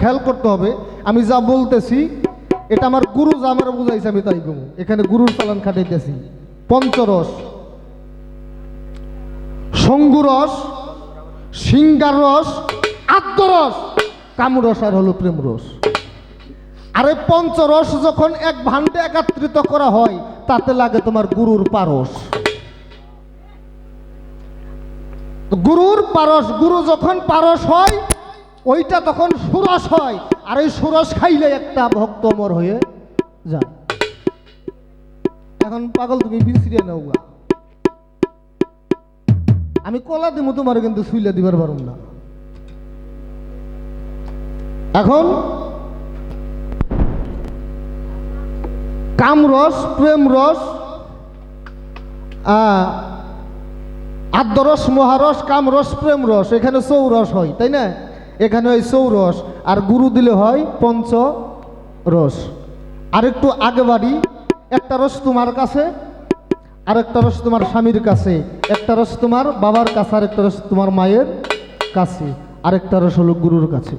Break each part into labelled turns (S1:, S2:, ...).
S1: খেয়াল করতে হবে, আমি যা বলতেছি, এটা আমার গুরু যা আমার বুঝাইছে, আমি তাই গমু এখানে গুরুর চালান খাটাইতেছি। পঞ্চরস সঙ্গুরস সিঙ্গার রস আদ্যরস, কামরস আর হলো প্রেম রস আর পঞ্চরস যখন এক ভাণ্ডে একাত্রিত করা হয়, তাতে লাগে তোমার গুরুর পারস। গুরুর পারস, গুরু যখন পারস হয় ওইটা তখন সুরস হয়, আর ওই সুরস খাইলে একটা ভক্ত অমর হয়ে যায়। এখন পাগল, তুমি বিছরিয়ে নাও আমি কলা দিব তোমার, কিন্তু শুইলে দিবার পারুম না। এখন কামরস প্রেম রস আদ্যরস মহারস কামরস প্রেম রস, এখানে চৌরস হয়, তাই না? এখানে হয় চৌরস আর গুরু দিলে হয় পঞ্চ রস আর একটু আগে বাড়ি, একটা রস তোমার কাছে আর একটা রস তোমার স্বামীর কাছে, একটা রস তোমার বাবার কাছে আর একটা রস তোমার মায়ের কাছে আর একটা রস হলো গুরুর কাছে।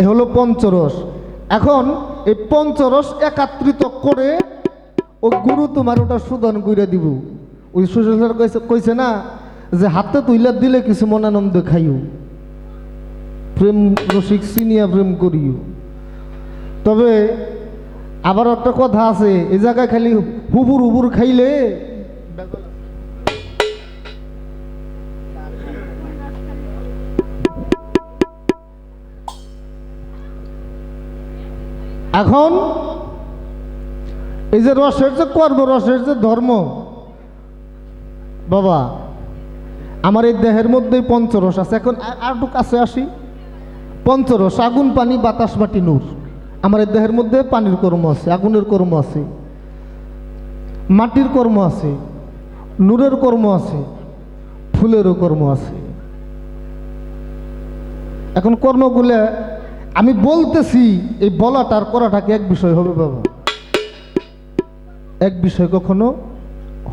S1: এ হলো পঞ্চরস। এখন এই পঞ্চরস একাত্রিত করে ও গুরু তোমার ওটা সুদন করে দিব। ওই কইছে কইছে না যে হাতে তুইলা দিলে কিছু মনানন্দ খাইও। প্রেম রসিক সিনিয়া প্রেম করিও। তবে আবার একটা কথা আছে এই জায়গায় খালি হুবুর হুবুর খাইলে এখন এই যে রসের যে কর্ম, রসের যে ধর্ম, বাবা আমার এই দেহের মধ্যেই পঞ্চরস আছে। এখন আর- আর একটু কাছে আসি। পঞ্চরস, আগুন, পানি, বাতাস, মাটি, নূর। আমার এই দেহের মধ্যে পানির কর্ম আছে, আগুনের কর্ম আছে, মাটির কর্ম আছে, নূরের কর্ম আছে, ফুলেরও কর্ম আছে। এখন কর্মগুলো আমি বলতেছি, এই বলাটার করাটাকে এক বিষয় হবে বাবা। এক বিষয় কখনো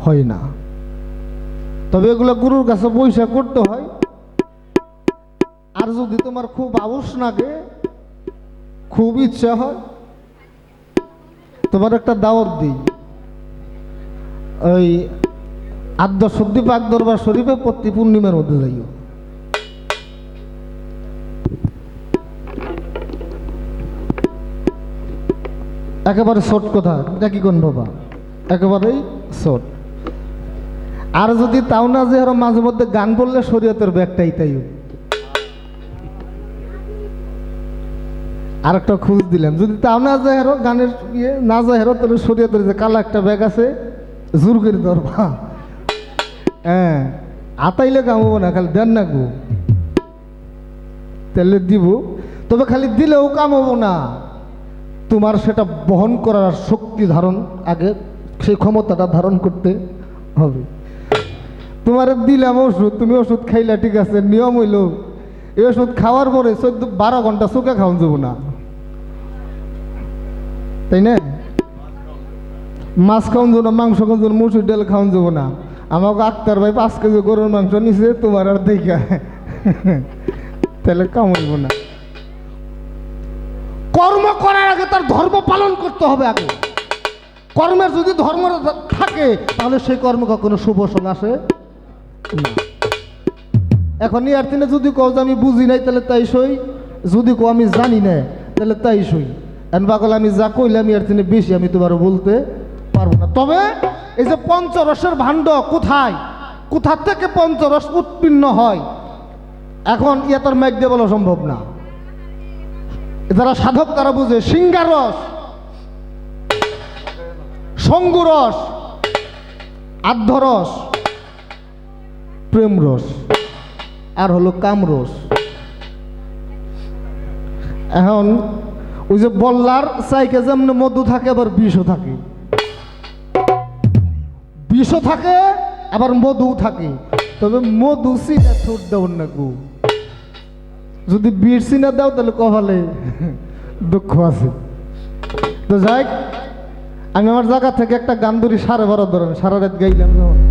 S1: হয় না। তবে এগুলো গুরুর কাছে পয়সা করতে হয়। আর যদি তোমার খুব আবস লাগে, খুব ইচ্ছা হয়, তোমার একটা দাওয়াত দিই। ওই আদ্য সর্দি পাক দরবার শরীফে প্রতি পূর্ণিমার মধ্যে যাইও। একেবারে শর্ট কথা, এটা কি কোন বাবা? একেবারেই শর্ট আর যদি তাও না যে আরও মাঝে মধ্যে গান বললে শরীয়তের ব্যাগটাই তাই আর একটা খুঁজ দিলাম। যদি তাও না যায় আরও গানের ইয়ে না যায় আরও, তাহলে শরীয়তের যে কালা একটা ব্যাগ আছে, জোর করে ধরবা। হ্যাঁ আতাইলে কামাবো না, খালি দেন না গো। তাহলে দিব। তবে খালি দিলেও কামাবো না। তোমার সেটা বহন করার শক্তি ধারণ, আগে সেই ক্ষমতাটা ধারণ করতে হবে। তোমার দিলাম ওষুধ, তুমি ওষুধ খাইলা, ঠিক আছে, নিয়ম হইল, এই ওষুধ খাওয়ার পরে চোদ্দ, বারো ঘণ্টা চোখে খাওয়ান যাব না। তাই না? মাছ খাওয়ান যাব না মাংস খাওয়ান যাব মুসুর ডাল খাওয়ান যাব না। আমাকে আক্তার ভাই পাঁচ কেজি গরুর মাংস নিছে, তোমার আর দেখা। তাহলে কামাইব না। কর্ম করার আগে তার ধর্ম পালন করতে হবে আগে। কর্মের যদি ধর্ম থাকে, তাহলে সেই কর্ম কখনো শুভ আসে এখন ইয়ার তিনে যদি কও যে আমি বুঝি নাই, তাহলে তাই সই। যদি কো আমি জানি না তাহলে তাই সই। এন বাকল আমি যা কইলাম ইয়ার তিনে বেশি, আমি তোমার বলতে পারব না। তবে এই যে পঞ্চরসের ভাণ্ড কোথায়? কোথা থেকে পঞ্চরস উৎপন্ন হয়? এখন ইয়া তোর মেঘ দিয়ে বলা সম্ভব না। যারা সাধক, তারা বুঝে সিঙ্গার রস সঙ্গুরস আধ্যরস প্রেম রস আর হলো কামরস এখন ওই যে বল্লার চাইকে যেমন মধু থাকে, আবার বিষও থাকে। বিষও থাকে, আবার মধু থাকে। তবে মধু সিনা ঠোঁট দেওয়ার না গো। যদি বিষ সিনা দাও, তাহলে কপালে দুঃখ আছে। তো যাই আমি আমার জায়গা থেকে একটা গান ধরি, সাড়ে বারো ধরেন, সারা রাত গাইলাম যখন।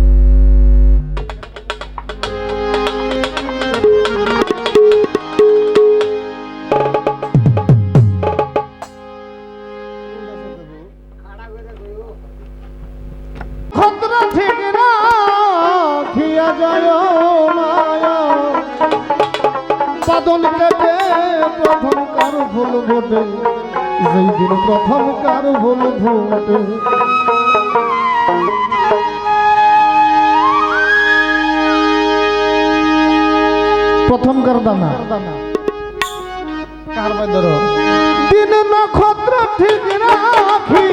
S1: নক্ষত্র ঠিক রাখিয়া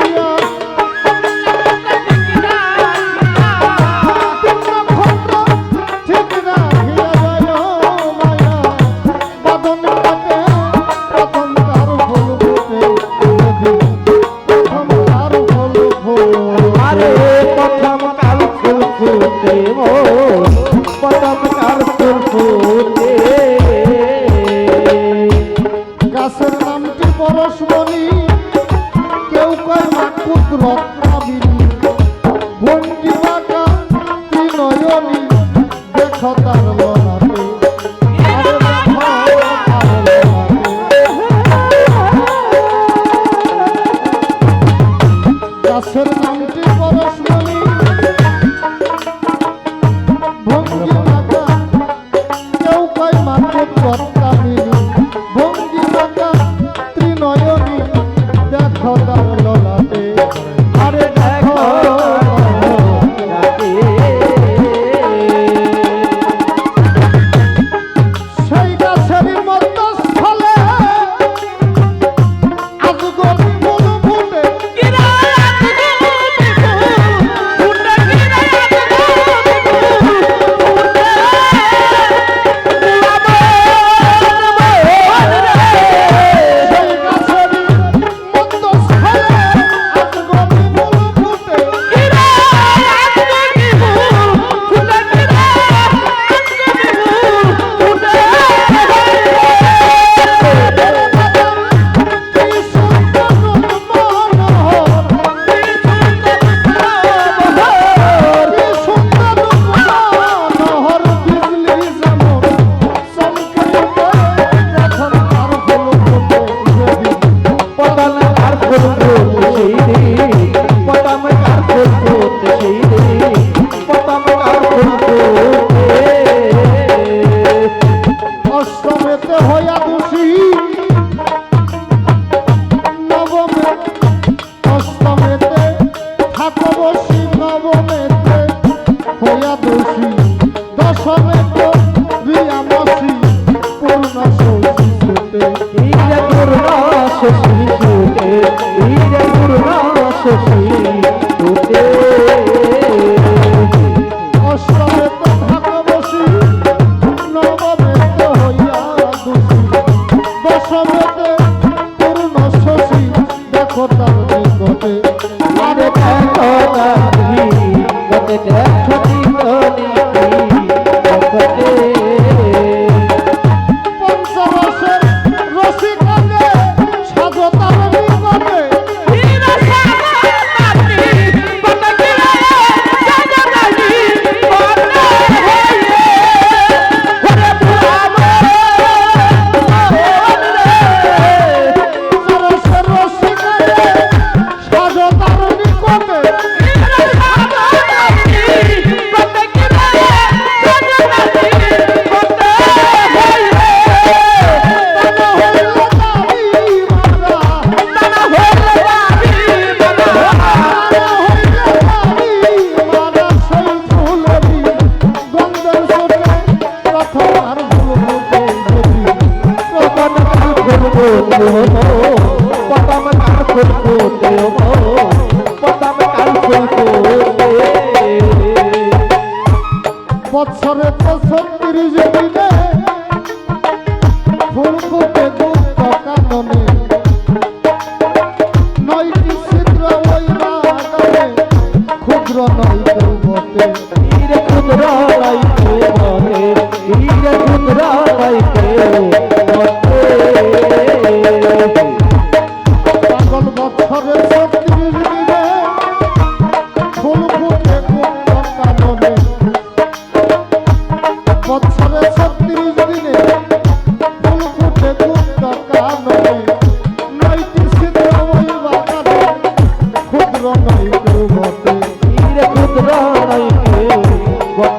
S1: দেখো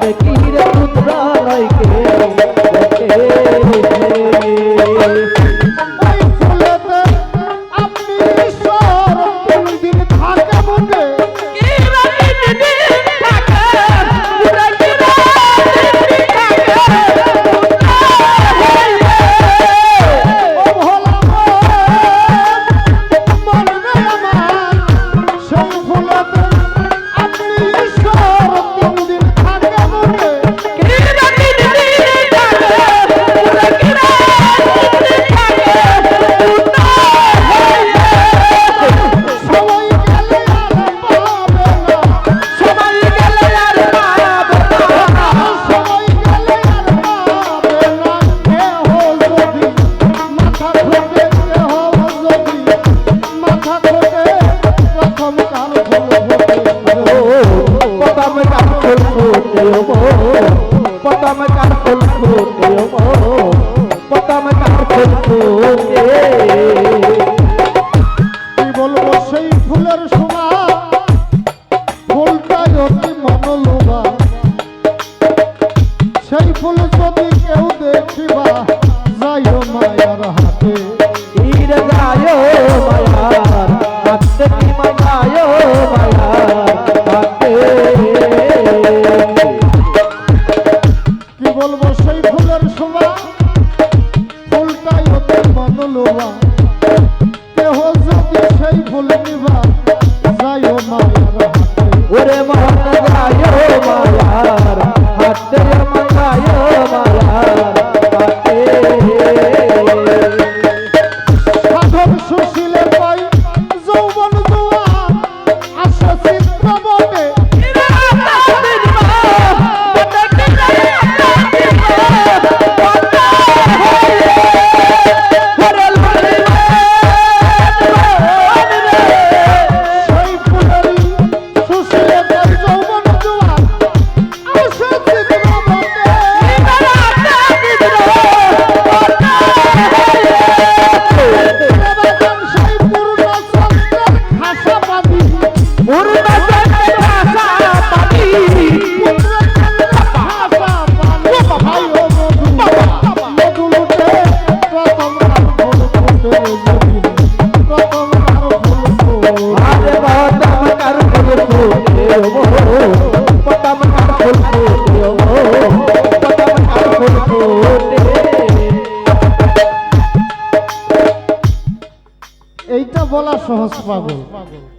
S1: দেখি কাল ফুল সহজ পাগল।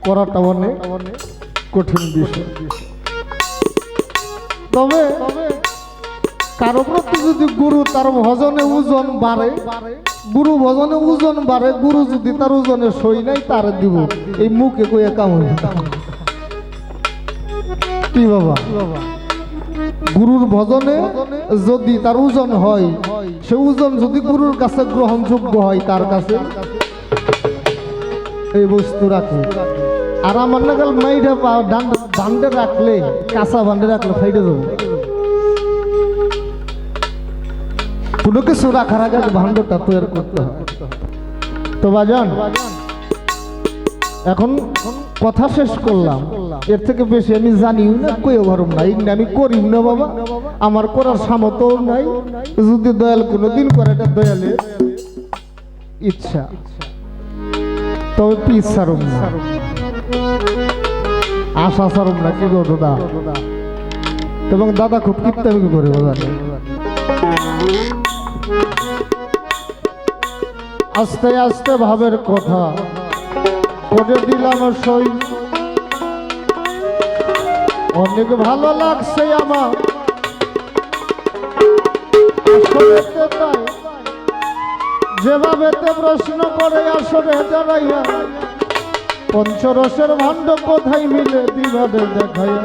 S1: করাটা অনেক কঠিন বিষয়। তবে কারও প্রতি যদি গুরু তার ভজনে ওজন বাড়ে, গুরু ভজনে ওজন বাড়ে, গুরু যদি তার ওজনে সই নাই, তার দিব। এই মুখে কইয়া কাম হইবে। কি বাবা? গুরুর ভজনে যদি তার ওজন হয়, সে ওজন যদি গুরুর কাছে গ্রহণযোগ্য হয়, তার কাছে এই বস্তু রাখে। আর আমার নাগাল মাইটা বান্ডে রাখলে, কাঁচা বান্ডে রাখলে ফাইটে যাব। কোনো কিছু রাখার আগে ভাণ্ডটা তৈরি করতে হয়। তো বাজান, এখন কথা শেষ করলাম। এর থেকে বেশি আমি জানিও না, কইও ঘরম না। ইগনা আমি করিও না বাবা। আমার করার সামর্থ্য নাই। যদি দয়াল কোনোদিন করে, এটা দয়ালের ইচ্ছা। আশা সারুম না কি দাদা? এবং দাদা খুব করে আস্তে আস্তে ভাবের কথা। করে দিলাম সই। অনেক ভালো লাগছে আমার। যেভাবে তে প্রশ্ন করে আসরে জানাইয়া পঞ্চরসের ভাণ্ড কোথায় মিলে দিবারে দেখাইয়া।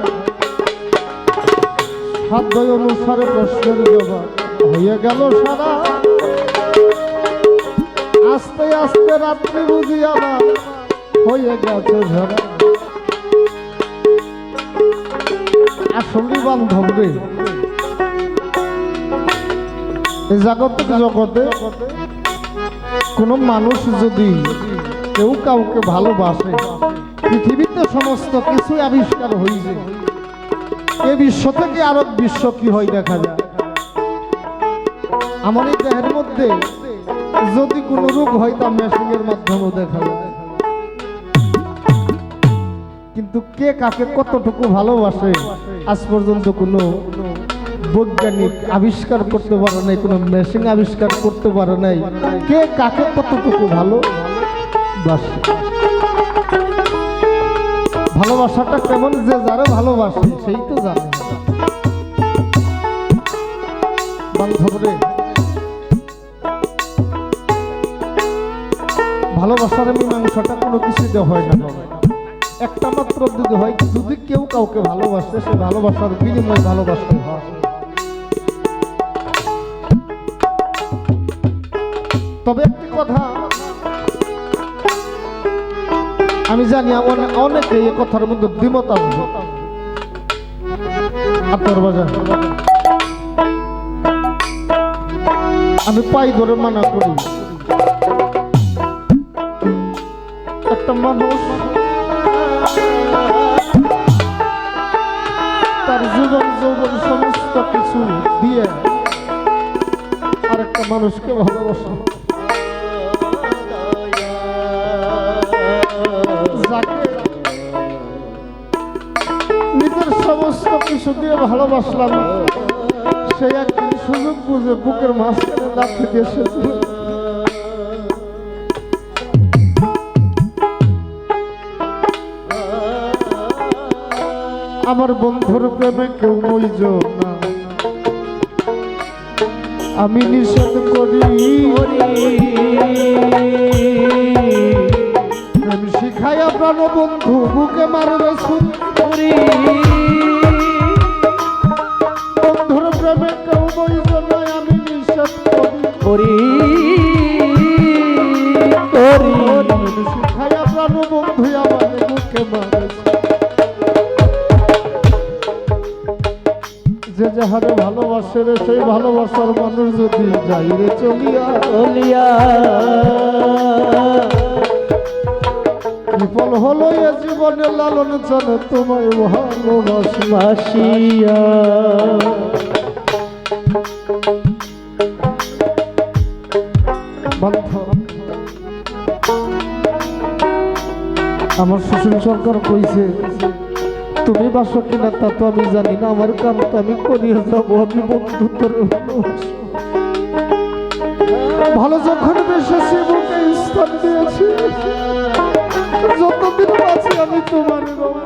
S1: সাধ্য অনুসারে প্রশ্নের জবাব। হয়ে গেল সারা। আস্তে আস্তে রাত্রি বুঝি আবার হয়ে গেছে ঝরা আসলে বান্ধব রে। জাগতিক জগতে কোনো মানুষ যদি কেউ কাউকে ভালোবাসে, পৃথিবীতে সমস্ত কিছুই আবিষ্কার হয়েছে এ বিশ্ব থেকে আরও বিশ্ব কি হয় দেখা যায়। আমার এই দেহের মধ্যে যদি কোনো রোগ হয়, তা মেশিনের মাধ্যমেও দেখা যায়। কিন্তু কে কাকে কতটুকু ভালোবাসে, আজ পর্যন্ত কোনো বৈজ্ঞানিক আবিষ্কার করতে পারে নাই, কোনো মেশিন আবিষ্কার করতে পারে নাই। কে কাকে কতটুকু ভালো? বাসে। ভালোবাসাটা কেমন যে যারা ভালোবাসে, সেই তো জানে। ভালোবাসার মীমাংসাটা কোনো কিছুতে হয় না। একটা মাত্র যদি হয়, যদি কেউ কাউকে ভালোবাসে, সে ভালোবাসার বিনিময় ভালোবাসতে হয়। তবে একটি কথা, আমি জানি আমার অনেকে এই কথার মধ্যে দ্বিমত আমি পাই ধরে মানা করি। একটা মানুষ তার জীবন, যৌবন, সমস্ত কিছু দিয়ে আরেকটা মানুষকে ভালোবাসা। সমস্ত কিছু দিয়ে ভালোবাসলাম। সেই একদিন সুযোগ বুঝে বুকের মাঝখানে দিয়ে এসেছিল আমার বন্ধুর প্রেমে কেউ মইজ না। আমি নিষেধ করি। শিখাইয়া প্রাণ বন্ধু, বুকে মারবে সুর। প্রেমে কেউ মইজ না আমি নিষেধ করি
S2: করি।
S1: শিখাইয়া প্রাণ বন্ধু আমার বুকে মারবে যে যাহারে ভালোবাসে রে সেই ভালোবাসার মানুষ যদি যাই রে চলিয়া।
S2: বলিয়া
S1: বিফল হলো এ জীবনে লালন চলে তোমায় ভালোবাসি। সুশীল সরকার কইছে, তুমি বাসো কিনা তা তো আমি জানি না, আমার কাম তো আমি করিয়ে যাব, আমি বন্ধু তোর ভালো যখন বেসেছি বুকে স্থান দিয়েছি, যতদিন আছি আমি তোমার রব।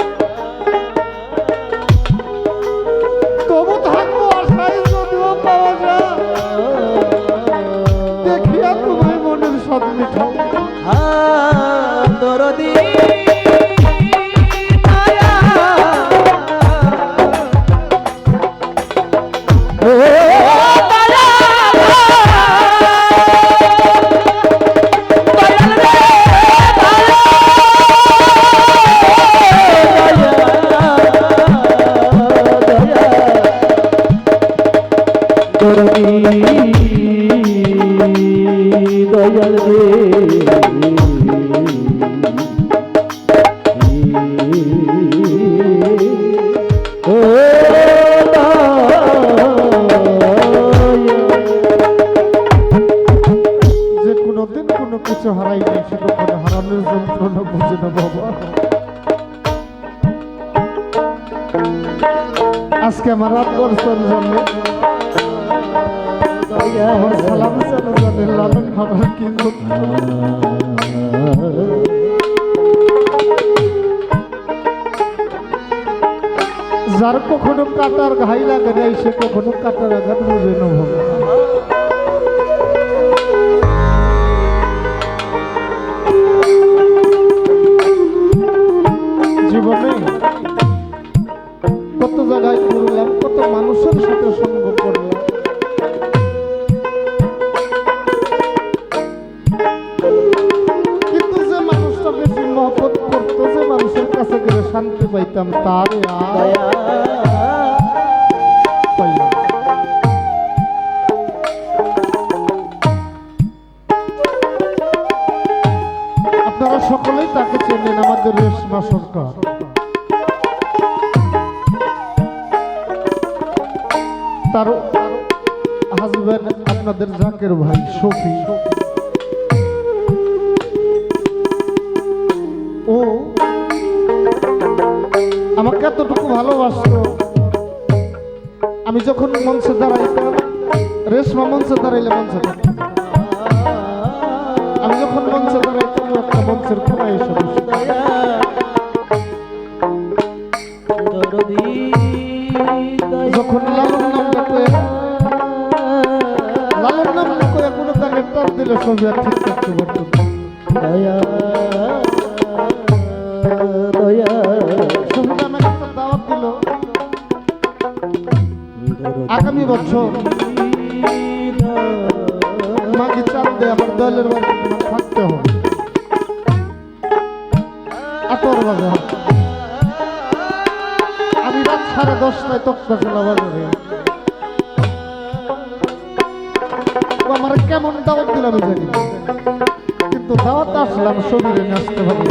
S1: আঘাত বুঝে না জীবনে কত জায়গায় ঘুরলাম, কত মানুষের সাথে সঙ্গ করলাম। কিন্তু যে মানুষটা বেশি মহব্বত করতো, যে মানুষের কাছে গেলে শান্তি পাইতাম, তারে আমাকে এতটুকু ভালোবাসত। আমি যখন মঞ্চে দাঁড়াইতাম, রেশমা মঞ্চে দাঁড়াইলে মঞ্চে আমি যখন মঞ্চে দাঁড়াইতাম, একটা মঞ্চের কোনায় এসে যখন লালন নামটা কয়ে লালন নাম করে কোনো গানের তার দিলে ছবি আর ঠিক থাকতে পারতো
S2: আমার কেমন দাওয়াত দিলাম জানি কিন্তু দাওয়াত আসলাম শরীরে আসতে হবে।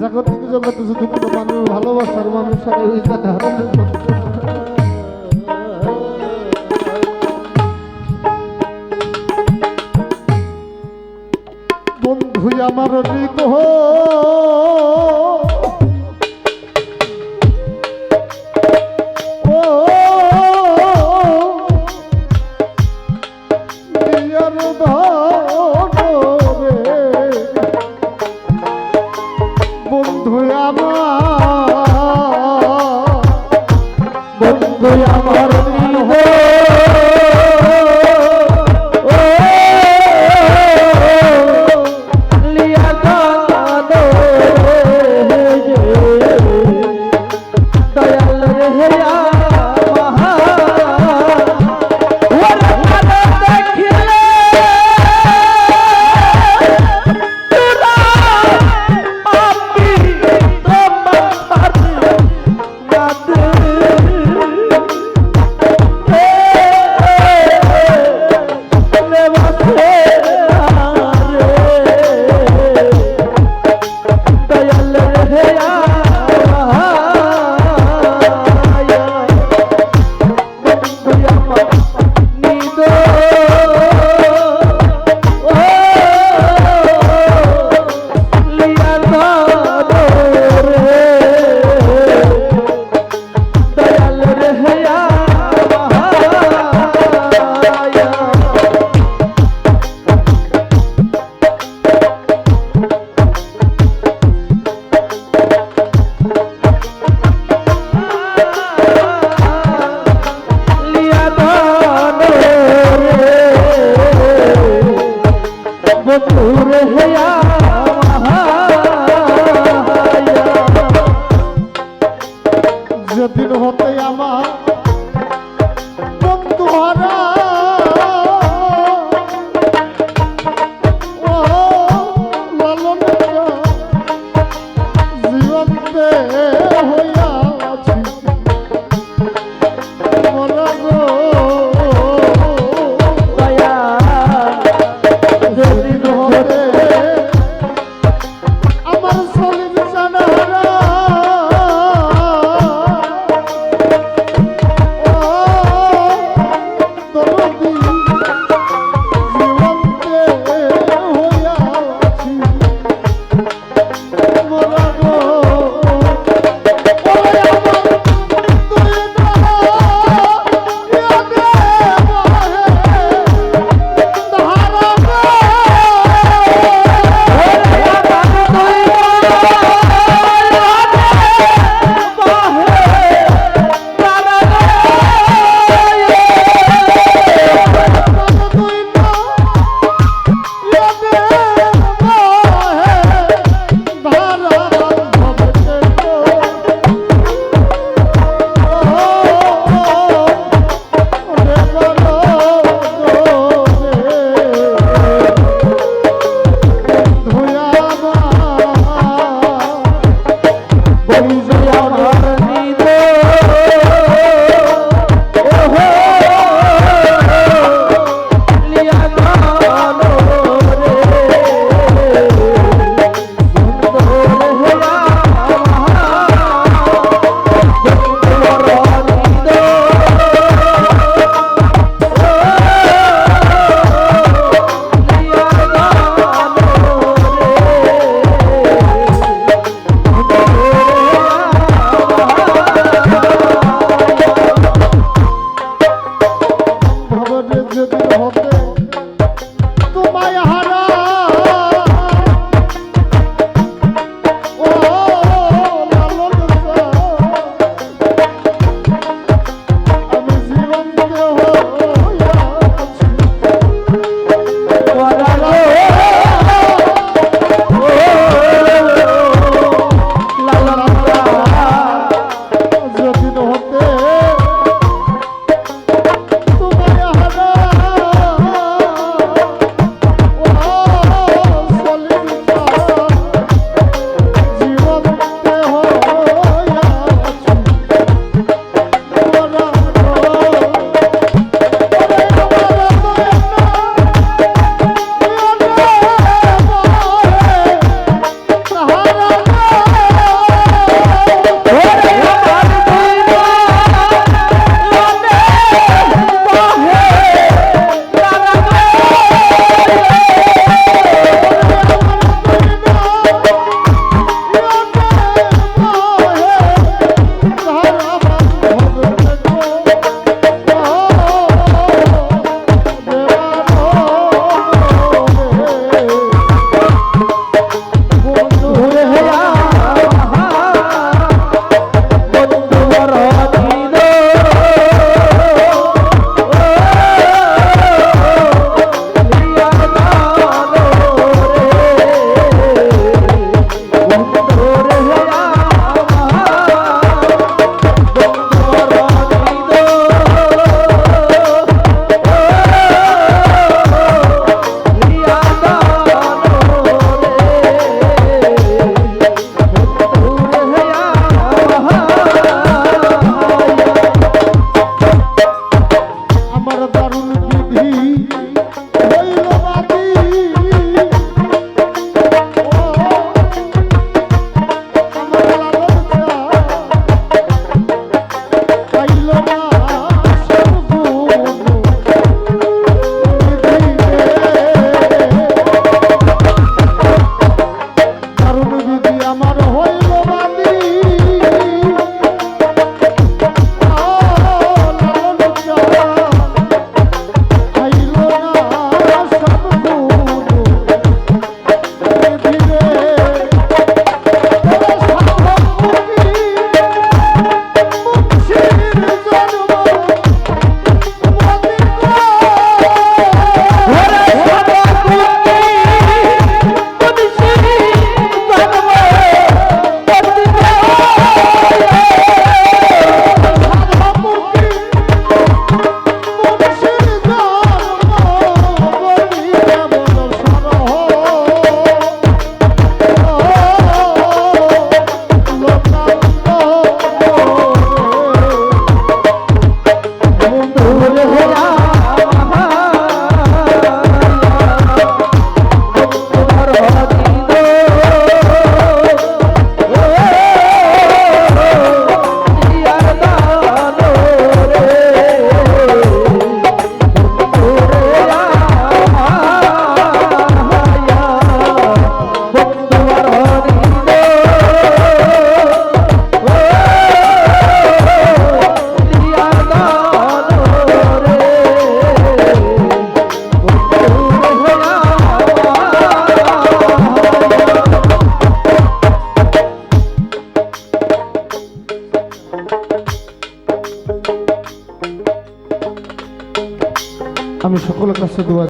S2: জাগতিক জগতে যদি কোনো মানুষ ভালোবাসার মানুষ আর ওই
S1: Leonardo.